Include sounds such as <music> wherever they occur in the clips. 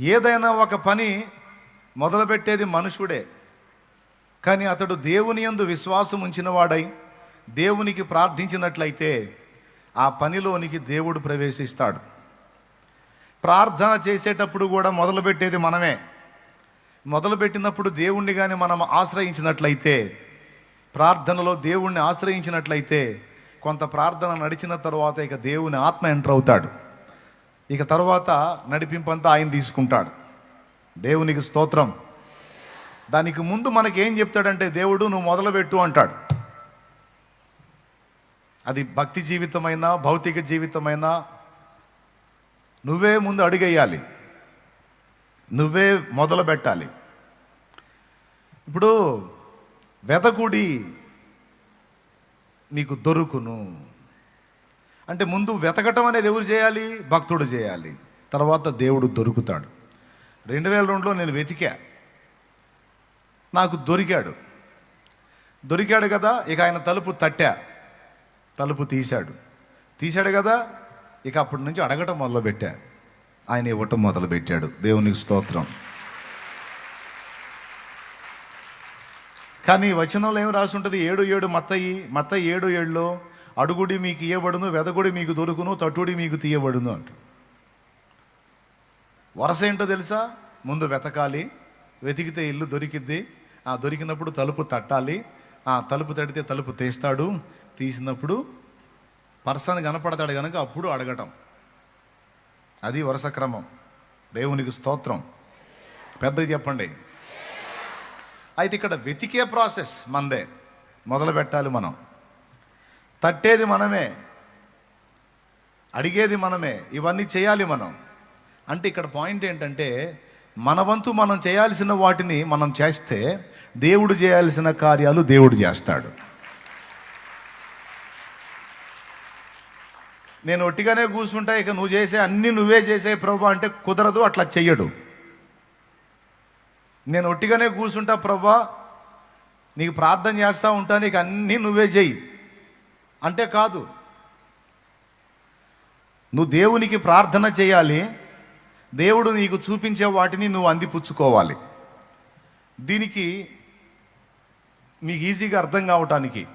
ఏదైనా ఒక పని మొదలుపెట్టేది మనుషుడే. కానీ అతడు దేవుని యందు విశ్వాసం ఉంచినవాడై దేవునికి ప్రార్థించినట్లయితే ఆ పనిలోనికి దేవుడు ప్రవేశిస్తాడు. ప్రార్థన చేసేటప్పుడు కూడా మొదలుపెట్టేది మనమే. మొదలుపెట్టినప్పుడు దేవుణ్ణి కానీ మనం ఆశ్రయించినట్లయితే ప్రార్థనలో దేవుణ్ణి ఆశ్రయించినట్లయితే కొంత ప్రార్థన నడిచిన తర్వాత ఇక దేవుని ఆత్మ ఎంటర్ అవుతాడు. ఇక తర్వాత నడిపింపంతా ఆయన తీసుకుంటాడు. దేవునికి స్తోత్రం. దానికి ముందు మనకి ఏం చెప్తాడంటే దేవుడు నువ్వు మొదలుపెట్టు అంటాడు. అది భక్తి జీవితమైనా భౌతిక జీవితమైనా నువ్వే ముందు అడుగేయాలి. నువ్వే మొదలు పెట్టాలి ఇప్పుడు వెదకుడి నీకు దొరుకును. అంటే ముందు వెతకటం అనేది ఎవరు చేయాలి? భక్తుడు చేయాలి. తర్వాత దేవుడు దొరుకుతాడు. రెండు వేల రెండులో నేను వెతికా. నాకు దొరికాడు. దొరికాడు కదా ఇక ఆయన తలుపు తట్టా. తలుపు తీశాడు. తీశాడు కదా ఇక అప్పటి నుంచి అడగటం మొదలుపెట్టా. ఆయన ఇవ్వటం మొదలుపెట్టాడు. దేవునికి స్తోత్రం. కానీ వచనంలో ఏం రాసి ఉంటుంది? ఏడు ఏడు మత్తయి మత్త ఏడు ఏడులో అడుగుడి మీకు ఇయ్యబడును వెదగుడి మీకు దొరుకును తట్టుడి మీకు తీయబడును అంట వరస ఏంటో తెలుసా? ముందు వెతకాలి వెతికితే ఇల్లు దొరికిద్ది. ఆ దొరికినప్పుడు తలుపు తట్టాలి. ఆ తలుపు తడితే తలుపు తీస్తాడు. తీసినప్పుడు పర్సన్ కనపడతాడు కనుక అప్పుడు అడగటం. అది వరుస క్రమం. దేవునికి స్తోత్రం. పెద్దది చెప్పండి. అయితే ఇక్కడ వెతికే ప్రాసెస్ మందే. మొదలు పెట్టాలి మనం. తట్టేది మనమే అడిగేది మనమే ఇవన్నీ చేయాలి మనం. అంటే ఇక్కడ పాయింట్ ఏంటంటే మన వంతు మనం చేయాల్సిన వాటిని మనం చేస్తే దేవుడు చేయాల్సిన కార్యాలు దేవుడు చేస్తాడు. నేను ఒట్టిగానే కూర్చుంటా ఇక నువ్వు చేసే అన్ని నువ్వే చేసే ప్రభు అంటే కుదరదు అట్లా చెయ్యడు. నేను ఒట్టిగానే కూర్చుంటా ప్రభా నీకు ప్రార్థన చేస్తూ ఉంటా నీకు అన్నీ నువ్వే చెయ్యి. అంటే కాదు. నువ్వు దేవునికి ప్రార్థన చేయాలి. దేవుడు నీకు చూపించే వాటిని నువ్వు అందిపుచ్చుకోవాలి. దీనికి మీకు ఈజీగా అర్థం కావటానికి.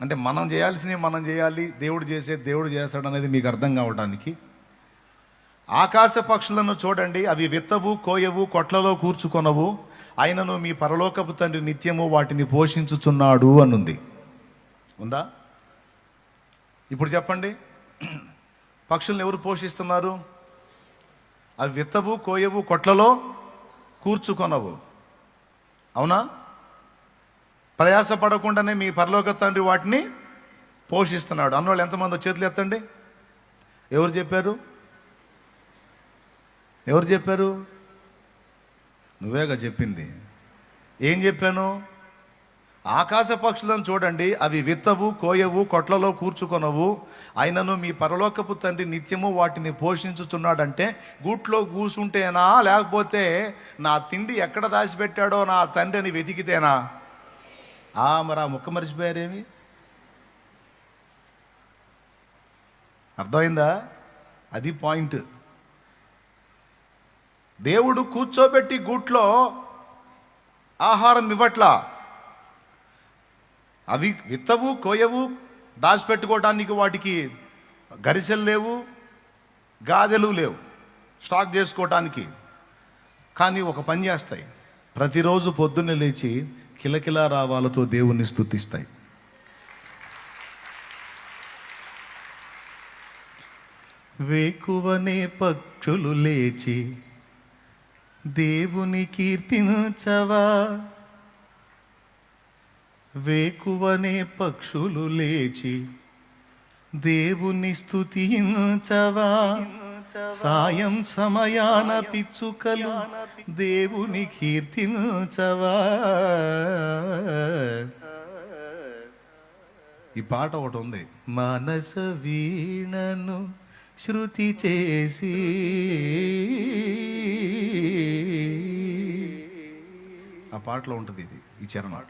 అంటే మనం చేయాల్సినవి మనం చేయాలి దేవుడు చేసే దేవుడు చేస్తాడు అనేది మీకు అర్థం కావడానికి ఆకాశ పక్షులను చూడండి అవి విత్తవు కోయవు కొట్లలో కూర్చుకొనవు. ఆయనను మీ పరలోకపు తండ్రి నిత్యము వాటిని పోషించుచున్నాడు అనుంది. ఉందా? ఇప్పుడు చెప్పండి. పక్షుల్ని ఎవరు పోషిస్తున్నారు? అవి విత్తవు కోయవు కొట్లలో కూర్చుకొనవు. అవునా? ప్రయాస పడకుండానే మీ పరలోక తండ్రి వాటిని పోషిస్తున్నాడు. అన్నోళ్ళు ఎంతమంది చేతులు ఎత్తండి. ఎవరు చెప్పారు? ఎవరు చెప్పారు? నువ్వేగా చెప్పింది. ఏం చెప్పాను? ఆకాశ పక్షులను చూడండి. అవి విత్తవు కోయవు కొట్లలో కూర్చుకొనవు. అయినను మీ పరలోకపు తండ్రి నిత్యము వాటిని పోషించుచున్నాడంటే గూట్లో కూసుంటేనా? లేకపోతే నా తిండి ఎక్కడ దాచిపెట్టాడో నా తండ్రిని వెతికితేనా? ఆ మరి ఆ ముక్క మర్చిపోయారేమి? అర్థమైందా? అది పాయింట్. దేవుడు కూర్చోబెట్టి గూట్లో ఆహారం ఇవ్వట్లా? అవి విత్తవు కోయవు దాచిపెట్టుకోవడానికి వాటికి గరిసెలు లేవు గాదెలు లేవు. స్టాక్ చేసుకోవటానికి కానీ ఒక పని చేస్తాయి. ప్రతిరోజు పొద్దున్నే లేచి కిలకిల రావాలతో దేవుణ్ణి స్థుతిస్తాయి వేకువనే పక్షులు లేచి దేవుని కీర్తించవా వేకువనే పక్షులు లేచి దేవుని స్తుతించవా? సాయం సమయాన పిచ్చుకలు దేవుని కీర్తించవా? ఈ పాట ఒకటి ఉంది. మనస వీణను శృతి చేసి ఆ పాటలో ఉంటుంది ఇది ఈ చరణం.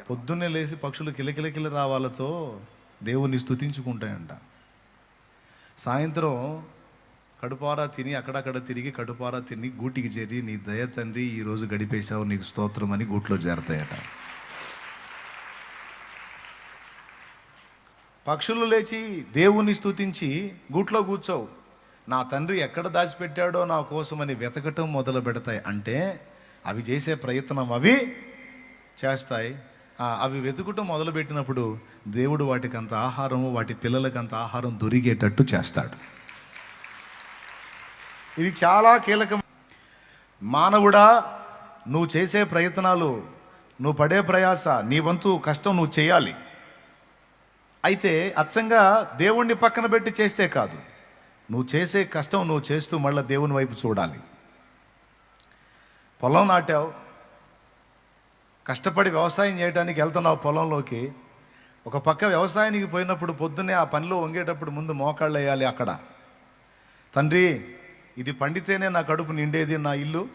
పొద్దున్నే లేచి పక్షులు కిలకిలకిల రావాలతో దేవుణ్ణి స్తుతించుకుంటాయంట. సాయంత్రం కడుపారా తిని అక్కడక్కడ తిరిగి కడుపారా తిని గూటికి చేరి నీ దయ తండ్రి ఈరోజు గడిపేశావు నీకు స్తోత్రం అని గూట్లో చేరతాయట పక్షులు లేచి దేవుని స్థుతించి గూట్లో కూర్చోవు. నా తండ్రి ఎక్కడ దాచిపెట్టాడో నా కోసమని వెతకటం మొదలు పెడతాయి అంటే అవి చేసే ప్రయత్నం అవి చేస్తాయి. అవి వెతుకుటం మొదలుపెట్టినప్పుడు దేవుడు వాటికి అంత ఆహారము వాటి పిల్లలకి అంత ఆహారం దొరికేటట్టు చేస్తాడు. ఇది చాలా కీలకం. మానవుడా నువ్వు చేసే ప్రయత్నాలు నువ్వు పడే ప్రయాస నీ వంతు కష్టం నువ్వు చేయాలి. అయితే అచ్చంగా దేవుణ్ణి పక్కన పెట్టి చేస్తే కాదు. నువ్వు చేసే కష్టం నువ్వు చేస్తూ మళ్ళీ దేవుని వైపు చూడాలి. పొలం నాటావు కష్టపడి వ్యవసాయం చేయడానికి వెళ్తున్నావు పొలంలోకి ఒక పక్క వ్యవసాయానికి పోయినప్పుడు పొద్దున్నే ఆ పనిలో వంగేటప్పుడు ముందు మోకాళ్ళు వేయాలి అక్కడ. తండ్రి ఇది పండితేనే నా కడుపు నిండేది నా ఇల్లు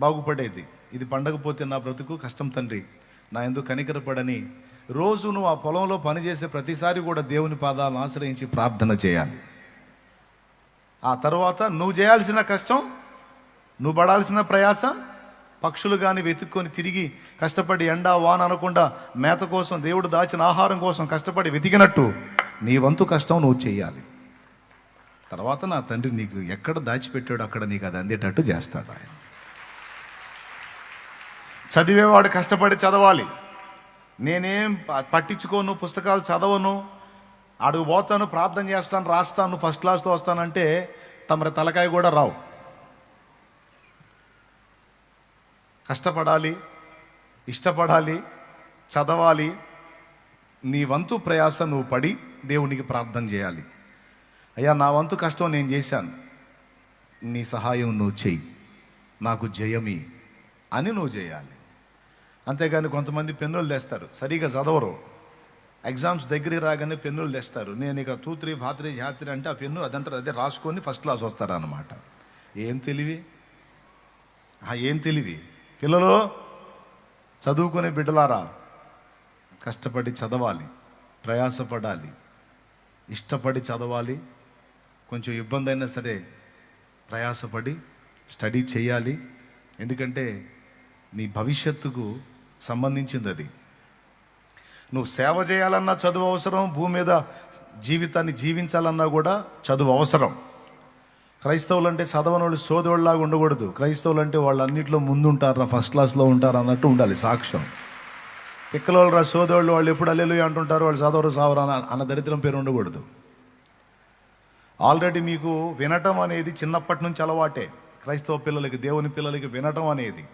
బాగుపడేది. ఇది పండకపోతే నా బ్రతుకు కష్టం తండ్రి. నా ఎందుకు కనికరపడని రోజు నువ్వు ఆ పొలంలో పనిచేసే ప్రతిసారి కూడా దేవుని పాదాలను ఆశ్రయించి ప్రార్థన చేయాలి. ఆ తర్వాత నువ్వు చేయాల్సిన కష్టం నువ్వు పడాల్సిన ప్రయాసం పక్షులు కానీ వెతుక్కొని తిరిగి కష్టపడి ఎండ వాన అనకుండా మేత కోసం దేవుడు దాచిన ఆహారం కోసం కష్టపడి వెతికినట్టు నీ వంతు కష్టం నువ్వు చేయాలి తర్వాత నా తండ్రి నీకు ఎక్కడ దాచిపెట్టాడో అక్కడ నీకు అది అందేటట్టు చేస్తాడు ఆయన. చదివేవాడు కష్టపడి చదవాలి. నేనేం ప- పట్టించుకోను పుస్తకాలు చదవను అడుగు పోతాను ప్రార్థన చేస్తాను రాస్తాను ఫస్ట్ క్లాస్తో వస్తానంటే తమరి తలకాయ కూడా రావు. కష్టపడాలి ఇష్టపడాలి చదవాలి. నీ వంతు ప్రయాస నువ్వు పడి దేవునికి ప్రార్థన చేయాలి. అయ్యా నా వంతు కష్టం నేను చేశాను. నీ సహాయం నువ్వు చెయ్యి. నాకు జయమి అని నువ్వు చేయాలి. అంతేగాని కొంతమంది పెన్నులు తెస్తారు. సరిగా చదవరు. ఎగ్జామ్స్ దగ్గరికి రాగానే పెన్నులు తెస్తారు. నేను ఇక టూ త్రీ భాత్రి జాత్రి అంటే ఆ పెన్ను అదంటారు అదే రాసుకొని ఫస్ట్ క్లాస్ వస్తారన్నమాట. ఏం తెలివి? ఏం తెలివి? పిల్లలు చదువుకునే బిడ్డలారా కష్టపడి చదవాలి ప్రయాసపడాలి ఇష్టపడి చదవాలి కొంచెం ఇబ్బంది అయినా సరే ప్రయాసపడి స్టడీ చేయాలి. ఎందుకంటే నీ భవిష్యత్తుకు సంబంధించింది అది. నువ్వు సేవ చేయాలన్నా చదువు అవసరం భూమి మీద జీవితాన్ని జీవించాలన్నా కూడా చదువు అవసరం. క్రైస్తవులు అంటే చదవని వాళ్ళు సోదరులాగా ఉండకూడదు. క్రైస్తవులు అంటే వాళ్ళు అన్నింటిలో ముందుంటారా ఫస్ట్ క్లాస్లో ఉంటారు అన్నట్టు ఉండాలి సాక్ష్యం. తిక్కలోళ్ళు రా సోదరులు వాళ్ళు ఎప్పుడు అల్లెలు అంటుంటారు వాళ్ళు చదవరు సావరు అన్న అన్న దరిద్రం పేరు ఉండకూడదు. ఆల్రెడీ మీకు వినటం అనేది చిన్నప్పటి నుంచి అలవాటే. క్రైస్తవ పిల్లలకి దేవుని పిల్లలకి వినటం అనేది.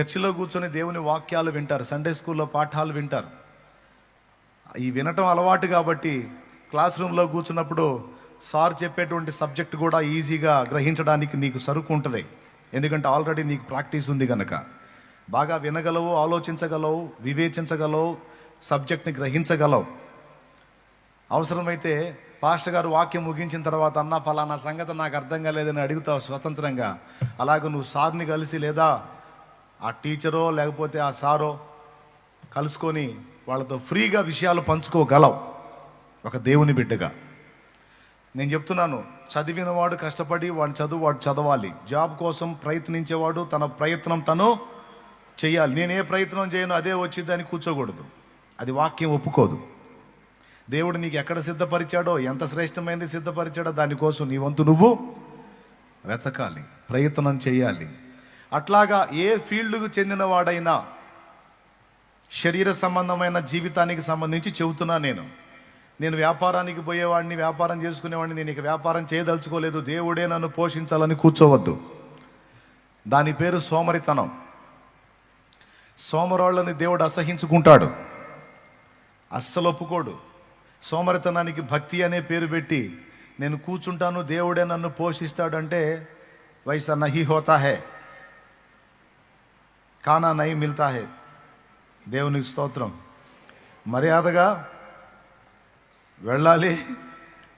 చర్చిలో కూర్చొని దేవుని వాక్యాలు వింటారు సండే స్కూల్లో పాఠాలు వింటారు. ఈ వినటం అలవాటు కాబట్టి క్లాస్ రూమ్లో కూర్చున్నప్పుడు సార్ చెప్పేటువంటి సబ్జెక్ట్ కూడా ఈజీగా గ్రహించడానికి నీకు సరుకు ఉంటుంది. ఎందుకంటే ఆల్రెడీ నీకు ప్రాక్టీస్ ఉంది కనుక బాగా వినగలవు ఆలోచించగలవు వివేచించగలవు సబ్జెక్ట్ని గ్రహించగలవు. అవసరమైతే పాస్టర్ గారు వాక్యం ముగించిన తర్వాత అన్న ఫలానా సంగతి నాకు అర్థం కాలేదని అడుగుతావు స్వతంత్రంగా. అలాగే నువ్వు సార్ని కలిసి లేదా ఆ టీచరో లేకపోతే ఆ సారో కలుసుకొని వాళ్ళతో ఫ్రీగా విషయాలు పంచుకోగలవు. ఒక దేవుని బిడ్డగా. నేను చెప్తున్నాను చదివిన వాడు కష్టపడి వాడు చదువు వాడు చదవాలి. జాబ్ కోసం ప్రయత్నించేవాడు తన ప్రయత్నం తను చేయాలి. నేను ఏ ప్రయత్నం చేయను అదే వచ్చిందని కూర్చోకూడదు. అది వాక్యం ఒప్పుకోదు. దేవుడు నీకు ఎక్కడ సిద్ధపరిచాడో ఎంత శ్రేష్టమైంది సిద్ధపరిచాడో దానికోసం నీ వంతు నువ్వు వెతకాలి ప్రయత్నం చేయాలి. అట్లాగా ఏ ఫీల్డ్కు చెందినవాడైనా శరీర సంబంధమైన జీవితానికి సంబంధించి చెబుతున్నా నేను. నేను వ్యాపారానికి పోయేవాడిని వ్యాపారం చేసుకునేవాడిని నేను ఇక వ్యాపారం చేయదలుచుకోలేదు. దేవుడే నన్ను పోషించాలని కూర్చోవద్దు. దాని పేరు సోమరితనం. సోమరాళ్ళని దేవుడు అసహించుకుంటాడు. అస్సలు ఒప్పుకోడు. సోమరితనానికి భక్తి అనే పేరు పెట్టి నేను కూర్చుంటాను దేవుడే నన్ను పోషిస్తాడంటే వైసా నహి హోతా హే కానా నహి మిల్తా హే. దేవునికి స్తోత్రం. మర్యాదగా వెళ్ళాలి.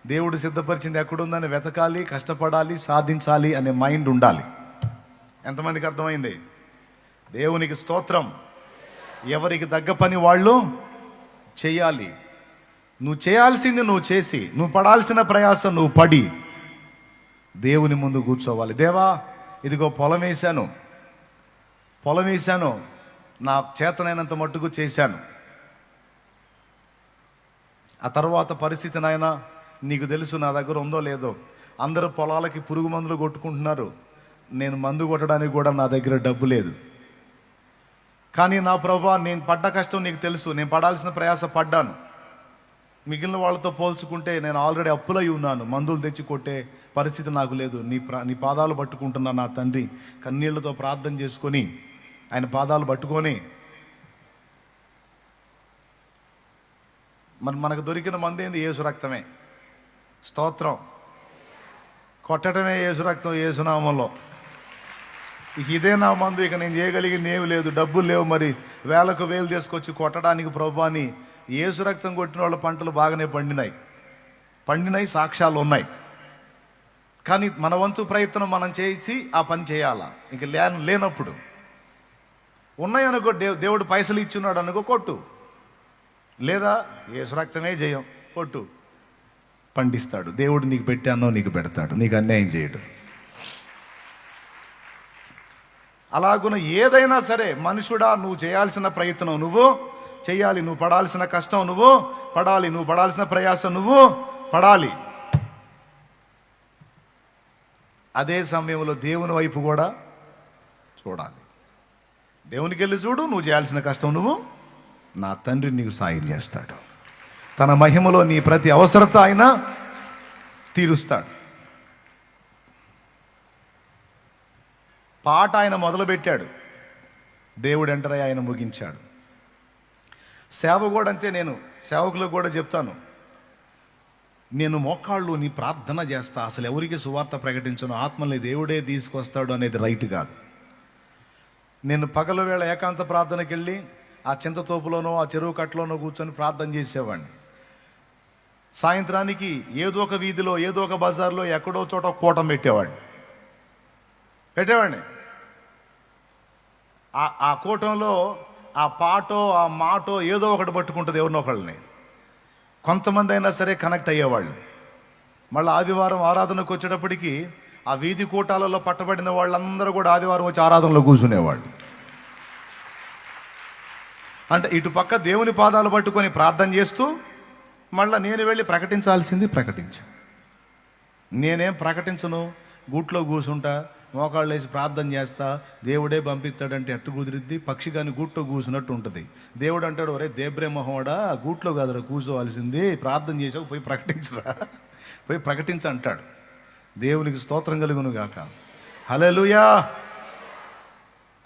దేవుడు సిద్ధపరిచింది ఎక్కడుందని వెతకాలి కష్టపడాలి సాధించాలి అనే మైండ్ ఉండాలి. ఎంతమందికి అర్థమైంది? దేవునికి స్తోత్రం. ఎవరికి తగ్గ పని వాళ్ళు చేయాలి. నువ్వు చేయాల్సింది నువ్వు చేసి నువ్వు పడాల్సిన ప్రయాసం నువ్వు పడి దేవుని ముందు కూర్చోవాలి. దేవా ఇదిగో పొలం వేశాను. పొలం వేశాను. నా చేతనైనంత మట్టుకు చేశాను. ఆ తర్వాత పరిస్థితి నాయన నీకు తెలుసు నా దగ్గర ఉందో లేదో. అందరూ పొలాలకి పురుగు మందులు కొట్టుకుంటున్నారు. నేను మందు కొట్టడానికి కూడా నా దగ్గర డబ్బు లేదు. కానీ నా ప్రభా నేను పడ్డ కష్టం నీకు తెలుసు. నేను పడాల్సిన ప్రయాస పడ్డాను. మిగిలిన వాళ్ళతో పోల్చుకుంటే నేను ఆల్రెడీ అప్పులై ఉన్నాను. మందులు తెచ్చి కొట్టే పరిస్థితి నాకు లేదు. నీ ప్రా నీ పాదాలు పట్టుకుంటున్నా నా తండ్రి కన్నీళ్ళతో ప్రార్థన చేసుకొని ఆయన పాదాలు పట్టుకొని మరి మనకు దొరికిన మందేంది ఏంది? ఏసు రక్తమే. స్తోత్రం. కొట్టడమే ఏసు రక్తం ఏసునామంలో ఇక ఇదే నా మందు ఇక నేను చేయగలిగింది ఏమి లేదు. డబ్బులు లేవు మరి. వేలకు వేలు తీసుకొచ్చి కొట్టడానికి ప్రభాని ఏసు రక్తం కొట్టిన వాళ్ళ పంటలు బాగానే పండినాయి. పండినాయి సాక్ష్యాలు ఉన్నాయి. కానీ మన వంతు ప్రయత్నం మనం చేసి ఆ పని చేయాలా? ఇంక లే లేనప్పుడు. ఉన్నాయనుకో దేవుడు పైసలు ఇచ్చున్నాడు అనుకో కొట్టు. లేదా ఏసు రక్తమే చేయం కొట్టు. పండిస్తాడు. దేవుడు నీకు పెట్టానో నీకు పెడతాడు. నీకు అన్యాయం చేయడు. అలాగున ఏదైనా సరే మనుషుడా నువ్వు చేయాల్సిన ప్రయత్నం నువ్వు చేయాలి నువ్వు పడాల్సిన కష్టం నువ్వు పడాలి నువ్వు పడాల్సిన ప్రయాస నువ్వు పడాలి. అదే సమయంలో దేవుని వైపు కూడా చూడాలి. దేవునికి వెళ్ళి చూడు నువ్వు చేయాల్సిన కష్టం నువ్వు నా తండ్రి నీకు సాయం చేస్తాడు. తన మహిమలో నీ ప్రతి అవసరత ఆయన తీరుస్తాడు. పాట ఆయన మొదలుపెట్టాడు. దేవుడు ఎంటరై ఆయన ముగించాడు. సేవ కూడా అంతే నేను సేవకులకు కూడా చెప్తాను. నేను మోకాళ్ళు నీ ప్రార్థన చేస్తా. అసలు ఎవరికి సువార్త ప్రకటించను. ఆత్మల్ని దేవుడే తీసుకొస్తాడు అనేది రైట్ కాదు. నేను పగల వేళ ఏకాంత ప్రార్థనకి వెళ్ళి ఆ చింతతోపులోనో ఆ చెరువు కట్టలోనో కూర్చొని ప్రార్థన చేసేవాడిని. సాయంత్రానికి ఏదో ఒక వీధిలో ఏదో ఒక బజార్లో ఎక్కడో చోట కూటం పెట్టేవాడిని. పెట్టేవాడిని. ఆ ఆ కూటంలో ఆ పాటో ఆ మాటో ఏదో ఒకటి పట్టుకుంటుంది ఎవరినో ఒకళ్ళని. కొంతమంది అయినా సరే కనెక్ట్ అయ్యేవాళ్ళు. మళ్ళీ ఆదివారం ఆరాధనకు వచ్చేటప్పటికి ఆ వీధి కూటాలలో పట్టబడిన వాళ్ళందరూ కూడా ఆదివారం వచ్చి ఆరాధనలో కూర్చునేవాళ్ళు. అంటే ఇటు పక్క దేవుని పాదాలు పట్టుకొని ప్రార్థన చేస్తూ మళ్ళీ నేను వెళ్ళి ప్రకటించాల్సింది ప్రకటించు. నేనేం ప్రకటించను? గూట్లో కూర్చుంటా మోకాళ్ళు వేసి ప్రార్థన చేస్తా దేవుడే పంపిస్తాడంటే ఎట్టు కుదిరిద్ది పక్షి కానీ గూట్లో కూర్చున్నట్టు ఉంటుంది. దేవుడు అంటాడు ఒరే దేబ్రే మొహోడా గూట్లో కాదురా కూర్చోవాల్సింది ప్రార్థన చేసావు పోయి ప్రకటించరా. పోయి ప్రకటించ అంటాడు. దేవునికి స్తోత్రం కలుగును గాక. హలో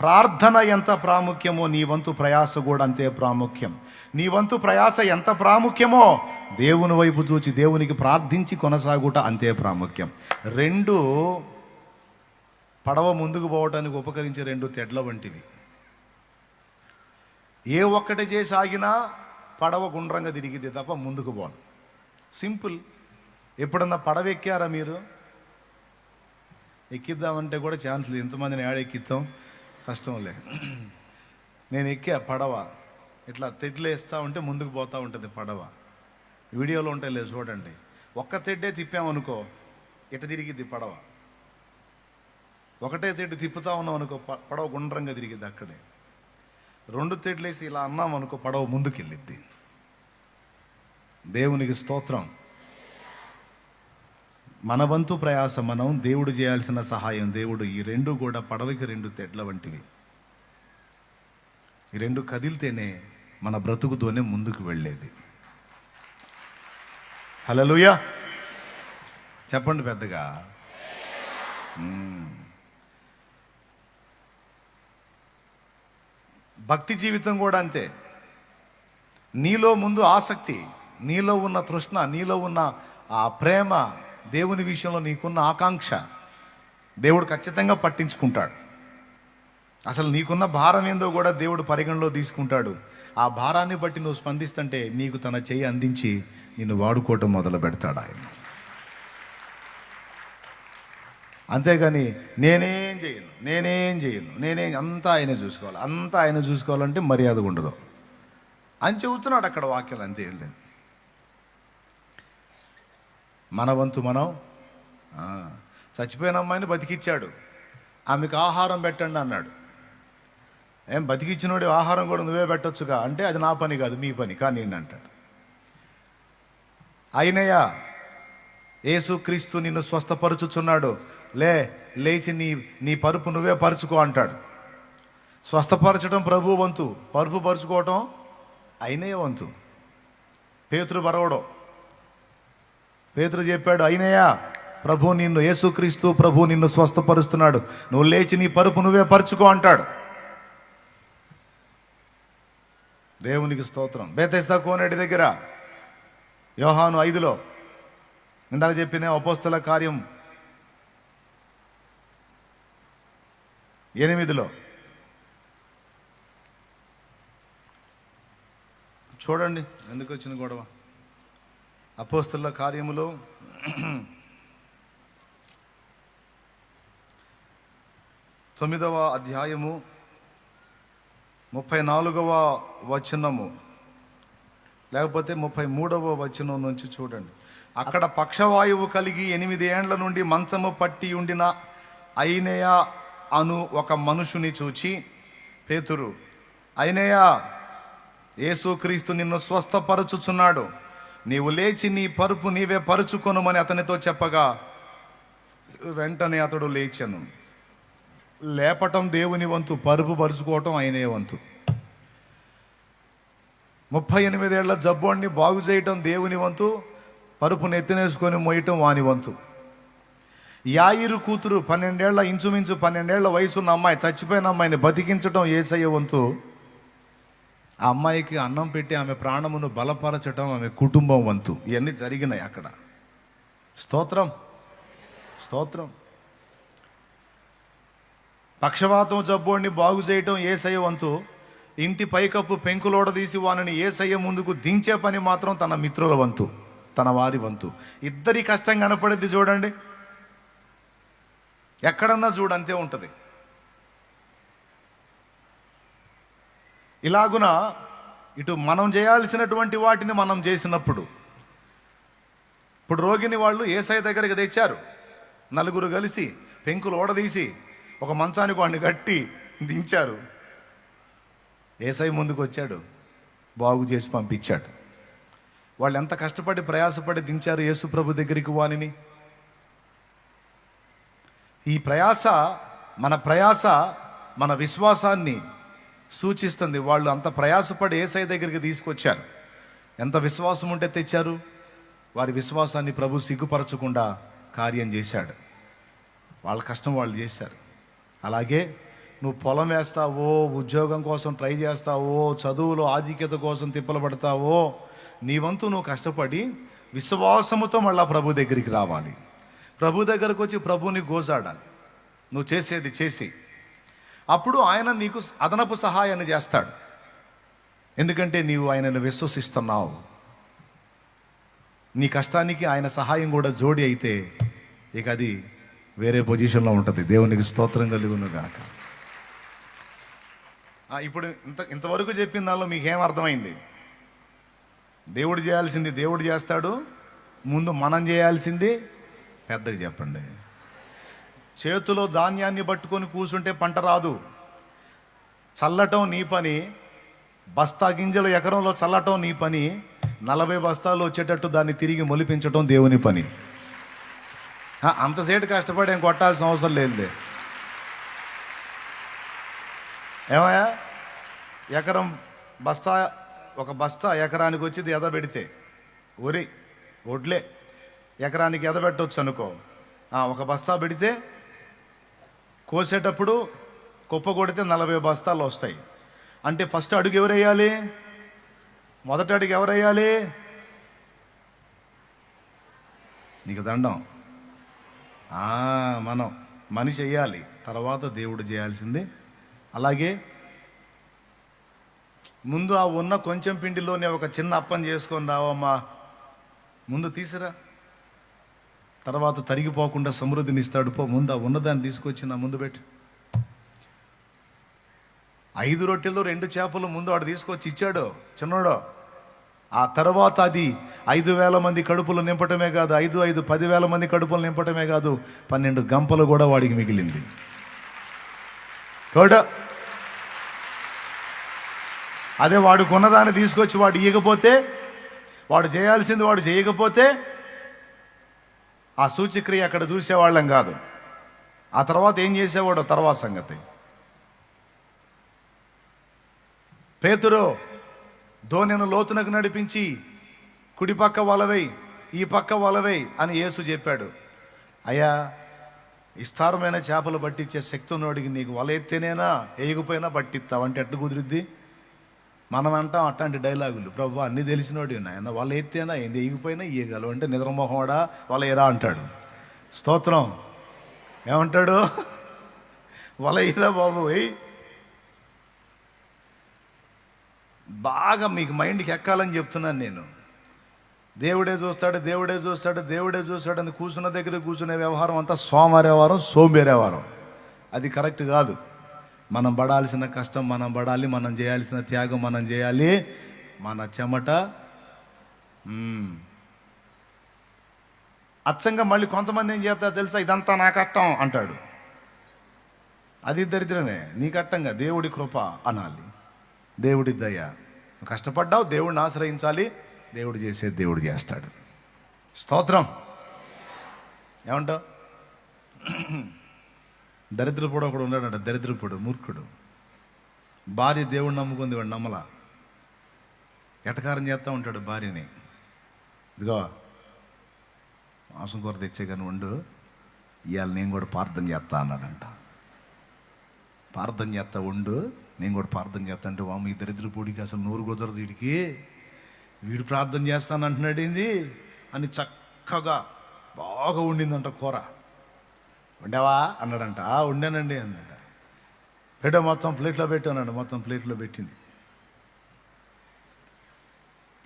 ప్రార్థన ఎంత ప్రాముఖ్యమో నీ వంతు ప్రయాస కూడా అంతే ప్రాముఖ్యం. నీ వంతు ప్రయాస ఎంత ప్రాముఖ్యమో దేవుని వైపు చూచి దేవునికి ప్రార్థించి కొనసాగుట అంతే ప్రాముఖ్యం. రెండు పడవ ముందుకు పోవటానికి ఉపకరించే రెండు తెడ్ల వంటివి. ఏ ఒక్కటి చేసి ఆగినా పడవ గుండ్రంగా తిరిగితే తప్ప ముందుకు పోను. సింపుల్. ఎప్పుడన్నా పడవ ఎక్కారా మీరు? ఎక్కిద్దామంటే కూడా ఛాన్స్ లేదు ఎంతమందిని యాడ ఎక్కిద్దాం కష్టంలే నేను ఎక్కా పడవ ఇట్లా తెడ్లేస్తూ ఉంటే ముందుకు పోతూ ఉంటుంది పడవ. వీడియోలో ఉంటాయి లేదు చూడండి. ఒక్క తెడ్డే తిప్పామనుకో ఇట తిరిగిద్ది పడవ. ఒకటే తెడ్డు తిప్పుతా ఉన్నాం అనుకో పడవ గుండ్రంగా తిరిగిద్ది అక్కడే. రెండు తెడ్లేసి ఇలా అన్నాం అనుకో పడవ ముందుకెళ్ళిద్ది. దేవునికి స్తోత్రం. మన వంతు ప్రయాస మనం దేవుడు చేయాల్సిన సహాయం దేవుడు ఈ రెండు కూడా పడవకి రెండు తెడ్ల వంటివి. ఈ రెండు కదిలితేనే మన బ్రతుకుతోనే ముందుకు వెళ్ళేది. హలలుయా చెప్పండి పెద్దగా. భక్తి జీవితం కూడా అంతే. నీలో ముందు ఆసక్తి నీలో ఉన్న తృష్ణ నీలో ఉన్న ఆ ప్రేమ దేవుని విషయంలో నీకున్న ఆకాంక్ష దేవుడు ఖచ్చితంగా పట్టించుకుంటాడు. అసలు నీకున్న భారం ఏందో కూడా దేవుడు పరిగణలో తీసుకుంటాడు. ఆ భారాన్ని బట్టి నువ్వు స్పందిస్తుంటే నీకు తన చెయ్యి అందించి నిన్ను వాడుకోవటం మొదలు పెడతాడు ఆయన. అంతేగాని నేనేం చేయను నేనేం చేయను నేనేం అంతా ఆయన చూసుకోవాలి అంతా ఆయన చూసుకోవాలంటే మర్యాద ఉండదు అని చెబుతున్నాడు అక్కడ వాక్యాలు అంతే లేదు. మన. వంతు మనం చచ్చిపోయిన అమ్మాయిని బతికిచ్చాడు. ఆమెకు ఆహారం పెట్టండి అన్నాడు. ఏం బతికిచ్చినోడి ఆహారం కూడా నువ్వే పెట్టొచ్చుగా? అంటే అది నా పని కాదు మీ పని. కానీ అంటాడు. అయినయ్యా యేసుక్రీస్తు నిన్ను స్వస్థపరుచుచున్నాడు. లే లేచి నీ నీ పరుపు నువ్వే పరుచుకో అంటాడు. స్వస్థపరచడం ప్రభు వంతు. పరుపు పరుచుకోవటం అయినయ్య వంతు. పేతురు బరవడం పేతురు చెప్పాడు అయినయ్యా ప్రభు నిన్ను యేసుక్రీస్తు ప్రభు నిన్ను స్వస్థపరుస్తున్నాడు. నువ్వు లేచి నీ పరుపు నువ్వే పరుచుకో అంటాడు. దేవునికి స్తోత్రం. బేతెస్తా కోనేటి దగ్గర యోహాను ఐదులో ఇందాక చెప్పిన అపోస్తల కార్యం ఎనిమిదిలో. చూడండి ఎందుకు వచ్చిన గొడవ? అపోస్తుల కార్యములో తొమ్మిదవ అధ్యాయము ముప్పై నాలుగవ వచనము. లేకపోతే ముప్పై మూడవ వచనం నుంచి చూడండి. అక్కడ పక్షవాయువు కలిగి ఎనిమిది ఏండ్ల నుండి మంచము పట్టి ఉండిన అయినయ అను ఒక మనుషుని చూచి పేతురు అయినయ యేసుక్రీస్తు నిన్ను స్వస్థపరచుచున్నాడు. నీవు లేచి నీ పరుపు నీవే పరుచుకొనుమని అతనితో చెప్పగా వెంటనే అతడు లేచను. లేపటం దేవుని వంతు పరుపు పరుచుకోవటం ఆయనే వంతు. ముప్పై ఎనిమిదేళ్ళ జబ్బోడిని బాగు చేయటం దేవుని వంతు పరుపు నెత్తినేసుకొని మోయటం వాని వంతు. యాయిరు కూతురు పన్నెండేళ్ళ ఇంచుమించు పన్నెండేళ్ళ వయసున్న అమ్మాయి చచ్చిపోయిన అమ్మాయిని బతికించటం ఏసయ్య వంతు. ఆ అమ్మాయికి అన్నం పెట్టి ఆమె ప్రాణమును బలపరచటం ఆమె కుటుంబం వంతు. ఇవన్నీ జరిగినాయి అక్కడ. స్తోత్రం. స్తోత్రం. పక్షవాతం జబ్బోడిని బాగు చేయటం ఏసయ్య వంతు. ఇంటి పైకప్పు పెంకులోడ తీసి వానిని ఏసయ్య ముందుకు దించే పని మాత్రం తన మిత్రుల వంతు తన వారి వంతు. ఇద్దరి కష్టం కనపడేది చూడండి. ఎక్కడన్నా చూడంతే ఉంటుంది. ఇలాగున? ఇటు మనం చేయాల్సినటువంటి వాటిని మనం చేసినప్పుడు. ఇప్పుడు రోగిని వాళ్ళు ఏసఐ దగ్గరికి తెచ్చారు. నలుగురు కలిసి పెంకులు ఓడదీసి ఒక మంచానికి వాడిని కట్టి దించారు. ఏసై ముందుకు వచ్చాడు బాగు చేసి పంపించాడు. వాళ్ళు ఎంత కష్టపడి ప్రయాసపడి దించారు యేసు ప్రభు దగ్గరికి వాణిని ఈ ప్రయాస మన ప్రయాస మన విశ్వాసాన్ని సూచిస్తుంది. వాళ్ళు అంత ప్రయాసపడి ఏసై దగ్గరికి తీసుకొచ్చారు. ఎంత విశ్వాసం ఉంటే తెచ్చారు? వారి విశ్వాసాన్ని ప్రభు సిగ్గుపరచకుండా కార్యం చేశాడు. వాళ్ళ కష్టం వాళ్ళు చేశారు. అలాగే నువ్వు పొలం వేస్తావో ఉద్యోగం కోసం ట్రై చేస్తావో చదువులో ఆధిక్యత కోసం తిప్పలు పడతావో నీ వంతు నువ్వు కష్టపడి విశ్వాసముతో మళ్ళా ప్రభు దగ్గరికి రావాలి. ప్రభు దగ్గరకు వచ్చి ప్రభుని గోజాడాలి. నువ్వు చేసేది చేసి. అప్పుడు ఆయన నీకు అదనపు సహాయాన్ని చేస్తాడు. ఎందుకంటే నీవు ఆయనను విశ్వసిస్తున్నావు. నీ కష్టానికి ఆయన సహాయం కూడా జోడి అయితే ఇక అది వేరే పొజిషన్లో ఉంటుంది. దేవునికి స్తోత్రం కలుగును గాక. ఇప్పుడు ఇంత ఇంతవరకు చెప్పిన దానిలో మీకేం అర్థమైంది? దేవుడు చేయాల్సింది దేవుడు చేస్తాడు. ముందు మనం చేయాల్సింది పెద్దగా చెప్పండి. చేతిలో ధాన్యాన్ని పట్టుకొని కూర్చుంటే పంట రాదు. చల్లటం నీ పని. బస్తా గింజలు ఎకరంలో చల్లటం నీ పని. నలభై బస్తాలు వచ్చేటట్టు దాన్ని తిరిగి మొలిపించటం దేవుని పని. అంతసేటు కష్టపడి ఏం కొట్టాల్సిన అవసరం లేదులే. ఏమయ్యా? ఎకరం బస్తా ఒక బస్తా ఎకరానికి వచ్చి ఎద పెడితే? ఒరి ఒడ్లే. ఎకరానికి ఎద పెట్టవచ్చు అనుకో. ఒక బస్తా పెడితే కోసేటప్పుడు కుప్ప కొడితే నలభై బస్తాలు వస్తాయి. అంటే ఫస్ట్ అడుగు ఎవరేయాలి మొదట మొదటి అడుగు ఎవరు వేయాలి నీకు దండం. మనం మనిషి వేయాలి తర్వాత దేవుడు చేయాల్సింది. అలాగే ముందు ఆ ఉన్న కొంచెం పిండిలోనే ఒక చిన్న అప్పం చేసుకొని రావమ్మా. ముందు తీసిరా. తర్వాత తరిగిపోకుండా సమృద్ధిని ఇస్తాడు పో ముందు ఆ ఉన్నదాన్ని తీసుకొచ్చి నా ముందు పెట్టి. ఐదు రొట్టెలు రెండు చేపలు ముందు వాడు తీసుకొచ్చి ఇచ్చాడు. చిన్నోడు ఆ తర్వాత అది ఐదు వేల మంది కడుపులు నింపటమే కాదు ఐదు ఐదు పదివేల మంది కడుపులు నింపటమే కాదు పన్నెండు గంపలు కూడా వాడికి మిగిలింది. కూడా అదే వాడు కొన్నదాన్ని తీసుకొచ్చి వాడు ఇయ్యకపోతే వాడు చేయాల్సింది వాడు చేయకపోతే ఆ సూచక్రియ అక్కడ చూసేవాళ్ళం కాదు. ఆ తర్వాత ఏం చేసేవాడు తర్వాత సంగతి. పేతురు ధోనిను లోతునకు నడిపించి కుడిపక్క వలవై ఈ పక్క వలవై అని యేసు చెప్పాడు. అయ్యా విస్తారమైన చేపలు పట్టించే శక్తి ఉన్నోడికి నీకు వల ఎత్తేనేనా వేయకపోయినా పట్టిస్తావు? అంటే ఎట్టు కుదిరిద్ది? మనం అంటాం అట్లాంటి డైలాగులు. ప్రభు అన్ని తెలిసినోడి ఆయన వాళ్ళు ఎత్తేనా? ఏంది? ఎగిపోయినా? ఇయ్యగలవు అంటే నిద్రమోహండా వాళ్ళ ఎరా అంటాడు. స్తోత్రం. ఏమంటాడు? వాళ్ళ ఇరా బాబు బాగా మీకు మైండ్కి ఎక్కాలని చెప్తున్నాను నేను. దేవుడే చూస్తాడు దేవుడే చూస్తాడు దేవుడే చూస్తాడు అని కూర్చున్న దగ్గర కూర్చునే వ్యవహారం అంతా సోమవార వ్యవహారం సోంబేరే అది కరెక్ట్ కాదు. మనం పడాల్సిన కష్టం మనం పడాలి మనం చేయాల్సిన త్యాగం మనం చేయాలి. మన చెమట అచ్చంగా మళ్ళీ కొంతమంది ఏం చేస్తా తెలుసా? ఇదంతా నా కట్టం అంటాడు. అది దరిద్రమే. నీ కట్టంగా దేవుడి కృప అనాలి. దేవుడి దయ. కష్టపడ్డావు దేవుడిని ఆశ్రయించాలి దేవుడు చేసే దేవుడు చేస్తాడు. స్తోత్రం. ఏమంటావు? దరిద్రపుడు ఒకడు ఉన్నాడంట దరిద్రపుడు మూర్ఖుడు. భార్య దేవుడిని నమ్ముకుంది వాడు నమ్మల. ఎటకారం చేస్తూ ఉంటాడు భార్యని. ఇదిగో మాంసం కూర తెచ్చే కానీ ఉండు ఇవాళ నేను కూడా ప్రార్థన చేస్తా అన్నాడంట. ప్రార్థన చేస్తా ఉండు నేను కూడా ప్రార్థన చేస్తా అంటే వాము ఈ దరిద్రపూడికి అసలు నోరు కుదరదు వీడికి. వీడు ప్రార్థన చేస్తాను అంటున్నాడు ఏంది? అని చక్కగా బాగా ఉండిందంట కూర. వండావా అన్నాడంట. "ఆ, వండానండి అన్నాడ. మొత్తం ప్లేట్లో పెట్టానండి మొత్తం ప్లేట్లో పెట్టింది.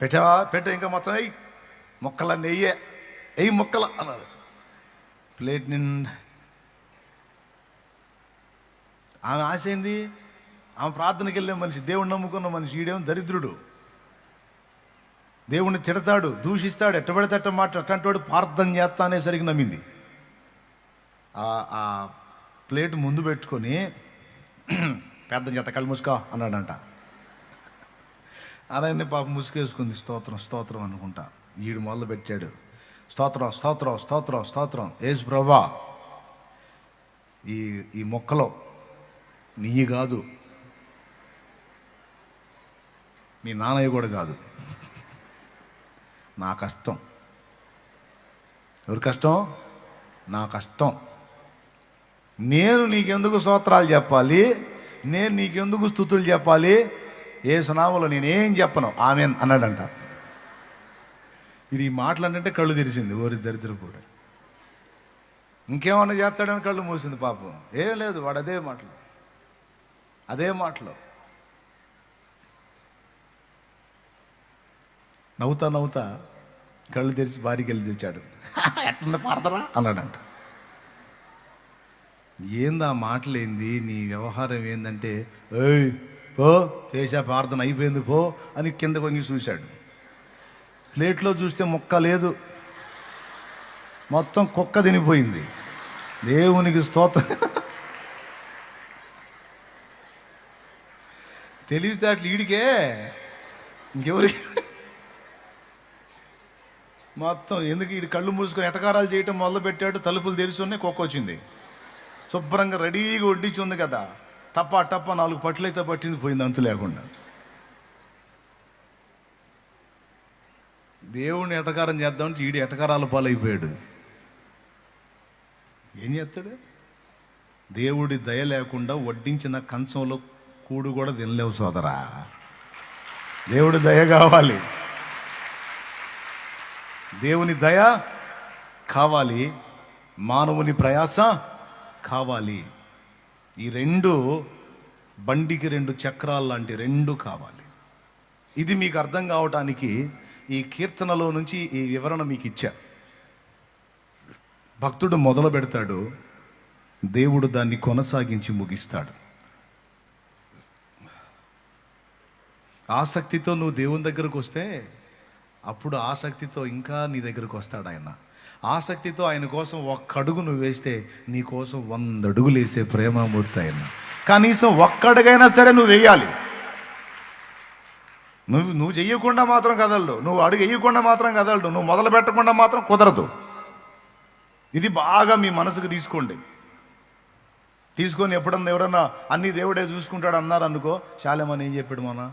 పెట్టావా? పెట్టా ఇంకా మొత్తం అయ్యి మొక్కలన్నీ వెయ్యే ఎయ్యి మొక్కల అన్నాడు. ప్లేట్ నిండా. ఆమె ఆశ ఏంది? ఆమె ప్రార్థనకి వెళ్ళే మనిషి దేవుణ్ణి నమ్ముకున్న మనిషి ఈడేమో దరిద్రుడు. దేవుణ్ణి తిడతాడు దూషిస్తాడు ఎట్టబడితే అట్ట మాట అట్టంటోడు ప్రార్థన చేస్తా అనేసరికి నమ్మింది. ఆ- ప్లేట్ ముందు పెట్టుకొని పెద్ద చేత కళ్ళు మూసుకో అన్నాడంట. అలానే పాప ముసుకేసుకుంది స్తోత్రం స్తోత్రం అనుకుంటా. ఈడు మొదలు పెట్టాడు. స్తోత్రం స్తోత్రం స్తోత్రం స్తోత్రం. ఏజ్ ప్రభా ఈ ఈ మొక్కలో నెయ్యి కాదు. మీ నాన్నయ్య కూడా కాదు. నా కష్టం. ఎవరి కష్టం? నా కష్టం. నేను నీకెందుకు స్తోత్రాలు చెప్పాలి? నేను నీకెందుకు స్థుతులు చెప్పాలి? ఏ సునామలో నేనేం చెప్పను. ఆమె అన్నాడంట. ఇది ఈ మాటలన్నంటే కళ్ళు తెరిచింది. ఓరి దరిద్ర కూడా ఇంకేమన్నా చేస్తాడని కళ్ళు మూసింది పాపం. ఏం లేదు వాడు అదే మాటలు. అదే మాటలు. నవ్వుతా నవ్వుతా కళ్ళు తెరిచి భార్యకి వెళ్ళి తెచ్చాడు. <laughs> ఎట్లా పారదరా అన్నాడంట. ఏందా మాటలేంది? నీ వ్యవహారం ఏందంటే ఏయ్ పో చేసా ప్రార్థన అయిపోయింది పో అని కింద కొంగి చూశాడు. ప్లేట్లో చూస్తే మొక్క లేదు. మొత్తం కుక్క తినిపోయింది. దేవునికి స్తోత్ర. తెలివితేటలు ఈడికే. ఇంకెవరికి? మొత్తం ఎందుకు ఈ కళ్ళు మూసుకొని ఎటకారాలు చేయటం మొదలు పెట్టాడు తలుపులు తెరిచి ఉన్నాయి కుక్క వచ్చింది. శుభ్రంగా రెడీగా వడ్డించి ఉంది కదా. టప్ప టప్ప నాలుగు పట్లయితే పట్టింది పోయింది అంతు లేకుండా. దేవుడిని ఎటకారం చేద్దామంటే ఈడు ఎటకారాల పాలైపోయాడు. ఏం చేస్తాడు? దేవుడి దయ లేకుండా వడ్డించిన కంచంలో కూడు కూడా తినలేవు సోదరా. దేవుడి దయ కావాలి. దేవుని దయ కావాలి. మానవుని ప్రయాస కావాలి. ఈ రెండు బండికి రెండు చక్రాలు లాంటి రెండు కావాలి. ఇది మీకు అర్థం కావటానికి ఈ కీర్తనలో నుంచి ఈ వివరణ మీకు ఇచ్చా. భక్తుడు మొదలు పెడతాడు దేవుడు దాన్ని కొనసాగించి ముగిస్తాడు. ఆసక్తితో నువ్వు దేవుని దగ్గరకు వస్తే అప్పుడు ఆసక్తితో ఇంకా నీ దగ్గరకు వస్తాడు ఆయన. ఆసక్తితో ఆయన కోసం ఒక్క అడుగు నువ్వు వేస్తే నీ కోసం వంద అడుగులు వేసే ప్రేమమూర్తి ఆయన. కనీసం ఒక్క అడుగైనా సరే నువ్వు వేయాలి. నువ్వు నువ్వు చెయ్యకుండా మాత్రం కదలడు నువ్వు అడుగు వేయకుండా మాత్రం కదలడు నువ్వు మొదలు పెట్టకుండా మాత్రం కుదరదు. ఇది బాగా మీ మనసుకు తీసుకోండి. తీసుకొని ఎప్పుడన్నా ఎవరన్నా అన్ని దేవుడే చూసుకుంటాడు అన్నారు అనుకో శాలేమని ఏం చెప్పాడు మన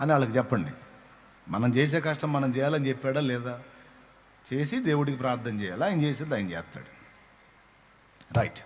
అని వాళ్ళకి చెప్పండి. మనం చేసే కష్టం మనం చేయాలని చెప్పాడా లేదా? చేసి దేవుడికి ప్రార్థన చేయాలి? ఆయన చేసేది ఆయన చేస్తాడు. రైట్